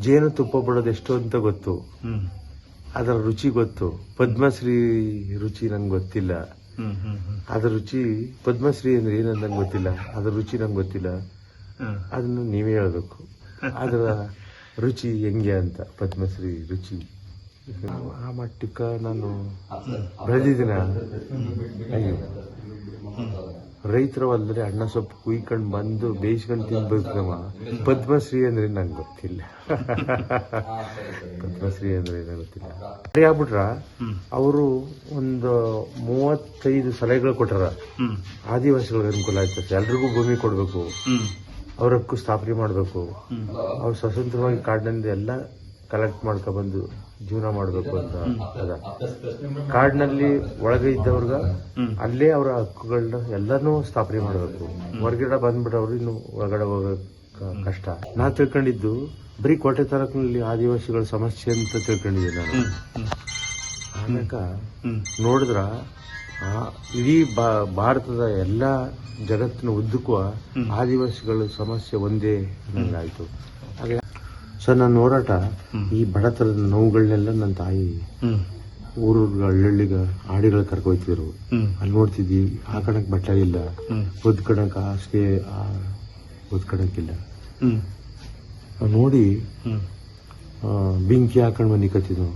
ಜೇನು ತುಪ್ಪ ಬಿಡೋದು ಎಷ್ಟು ಅಂತ ಗೊತ್ತು. ಅದರ ರುಚಿ ಗೊತ್ತು. ಪದ್ಮಶ್ರೀ ರುಚಿ ನಂಗೆ ಗೊತ್ತಿಲ್ಲ. ಅದರ ರುಚಿ ಪದ್ಮಶ್ರೀ ಅಂದ್ರೆ ಏನಂತ ನಂಗೆ ಗೊತ್ತಿಲ್ಲ. ಅದ್ರ ರುಚಿ ನಂಗೆ ಗೊತ್ತಿಲ್ಲ. ಅದನ್ನು ನೀವೇ ಹೇಳಬೇಕು. ಅದರ ರುಚಿ ಹೆಂಗೆ ಅಂತ ಪದ್ಮಶ್ರೀ ರುಚಿ. ಆ ಮಟ್ಟಕ್ಕ ನಾನು ಬೆಳೆದಿದ್ದೀನ ಅಯ್ಯೋ. ರೈತರ ಹೊಲದಲ್ಲಿ ಅಣ್ಣ ಸೊಪ್ಪು ಕುಯ್ಕೊಂಡು ಬಂದು ಬೇಯಿಸ್ಕೊಂಡು ತಿನ್ಬೇಕು ನಮ್ಮ ಪದ್ಮಶ್ರೀ ಅಂದ್ರೆ ನಂಗೆ ಗೊತ್ತಿಲ್ಲ. ಪದ್ಮಶ್ರೀ ಅಂದ್ರೆ ಗೊತ್ತಿಲ್ಲ. ಸರಿ ಆಗ್ಬಿಟ್ರ? ಅವರು ಒಂದು ಮೂವತ್ತೈದು ಸಲಹೆಗಳು ಕೊಟ್ಟಾರ. ಆದಿವಾಸಿಗಳ ಆದಿವಾಸಿಗಳಿಗೆ ಅನುಕೂಲ ಆಯ್ತದೆ ಎಲ್ರಿಗೂ ಭೂಮಿ ಕೊಡಬೇಕು. ಅವ್ರ ಹಕ್ಕು ಸ್ಥಾಪನೆ ಮಾಡಬೇಕು. ಅವ್ರು ಸ್ವತಂತ್ರವಾಗಿ ಕಾಡಿನಿಂದ ಎಲ್ಲ ಕಲೆಕ್ಟ್ ಮಾಡ್ಕೊಬಂದು ಜೀವನ ಮಾಡಬೇಕು ಅಂತ ಅದ. ಕಾಡಿನಲ್ಲಿ ಒಳಗೆ ಇದ್ದವ್ರಿಗೆ ಅಲ್ಲೇ ಅವರ ಹಕ್ಕುಗಳನ್ನ ಎಲ್ಲಾನು ಸ್ಥಾಪನೆ ಮಾಡಬೇಕು. ಹೊರಗಡೆ ಬಂದ್ಬಿಟ್ಟವ್ರು ಇನ್ನು ಒಳಗಡೆ ಹೋಗಕ್ ಕಷ್ಟ. ನಾ ತಿಳ್ಕೊಂಡಿದ್ದು ಬರೀ ಕೋಟೆ ತಾಲೂಕಿನಲ್ಲಿ ಆದಿವಾಸಿಗಳ ಸಮಸ್ಯೆ ಅಂತ ತಿಳ್ಕೊಂಡಿದ್ದೆ ನಾನು. ಆಮ್ಯಾಕ ನೋಡಿದ್ರ ಇಡೀ ಭಾರತದ ಎಲ್ಲ ಜಗತ್ತಿನ ಉದ್ದಕ್ಕೂ ಆದಿವಾಸಿಗಳ ಸಮಸ್ಯೆ ಒಂದೇ ಆಯ್ತು ಹಾಗೆ ಸರ್ ನನ್ನ ಹೋರಾಟ ಈ ಬಡತನದ ನೋವುಗಳನ್ನೆಲ್ಲ ನನ್ನ ತಾಯಿ ಊರೂರ್ಗ ಹಳ್ಳಿಗ ಆಡಿಗಳ ಕರ್ಕೊಯ್ತಿದ್ರು ಅಲ್ಲಿ ನೋಡ್ತಿದ್ವಿ ಹಾಕಣಕ್ ಬಟ್ಟೆ ಇಲ್ಲ. ಒದ್ಕಣಕ್ ಹಾಸಿಗೆ ಒದ್ಕಣಕ್ಕಿಲ್ಲ ನೋಡಿ ಬೆಂಕಿ ಹಾಕೊಂಡು ಮನೆ ಕತ್ತಿದ್ವು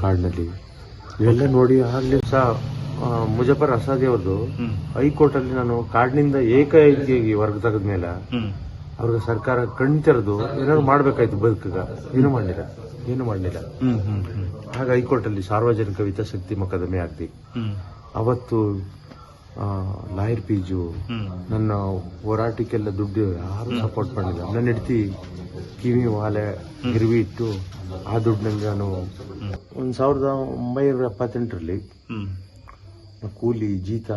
ಕಾಡಿನಲ್ಲಿ. ಇವೆಲ್ಲ ನೋಡಿ ಆಗ್ಲೇ ಸಹ ಮುಜಫರ್ ಅಸಾದಿ ಅವ್ರದ್ದು ಹೈಕೋರ್ಟ್ ಅಲ್ಲಿ ನಾನು ಕಾಡಿನಿಂದ ಏಕಾಏಕಿಯಾಗಿ ವರ್ಗ ತೆಗೆದ ಮೇಲೆ ಹ್ಮ್. ಅವ್ರಿಗೆ ಸರ್ಕಾರ ಕಣ್ ತೆರೆದು ಏನಾದ್ರು ಮಾಡ್ಬೇಕಾಯ್ತು ಬದುಕಗ? ಏನು ಮಾಡಲಿಲ್ಲ. ಏನು ಮಾಡಲಿಲ್ಲ. ಆಗ ಹೈಕೋರ್ಟ್ ಅಲ್ಲಿ ಸಾರ್ವಜನಿಕ ಹಿತಾಸಕ್ತಿ ಮೊಕದ್ದಮೆ ಆಗ್ತಿ. ಅವತ್ತು ಲಾಯರ್ ಪೀಜು ನನ್ನ ಹೋರಾಟಕ್ಕೆಲ್ಲ ದುಡ್ಡು ಯಾರು ಸಪೋರ್ಟ್ ಮಾಡಿಲ್ಲ ನನ್ನ ಹೆಂಡತಿ ಕಿವಿ ವಾಲೆ ಗಿರ್ವಿ ಇಟ್ಟು ಆ ದುಡ್ಡಿನಲ್ಲಿ ನಾನು ಒಂದು ಸಾವಿರದ ಒಂಬೈನೂರ ಎಪ್ಪತ್ತೆಂಟರಲ್ಲಿ ಕೂಲಿ ಜೀತ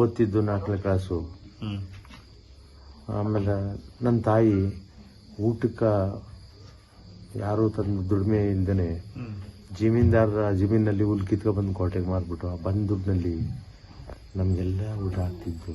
ಓದ್ತಿದ್ದು ನಾಲ್ಕನೇ ಕ್ಲಾಸು ಆಮೇಲೆ ನನ್ನ ತಾಯಿ ಊಟಕ್ಕೆ ಯಾರು ತನ್ನ ದುಡಿಮೆ ಇಲ್ದೇ ಜಮೀನ್ದಾರರ ಜಮೀನಲ್ಲಿ ಹುಲ್ ಕಿತ್ಕೊ ಬಂದು ಕೋಟೆಗೆ ಮಾರ್ಬಿಟ್ಟು ಆ ಬಂದ ದುಡ್ಡಿನಲ್ಲಿ ನಮಗೆಲ್ಲ ಊಟ ಆಗ್ತಿದ್ದು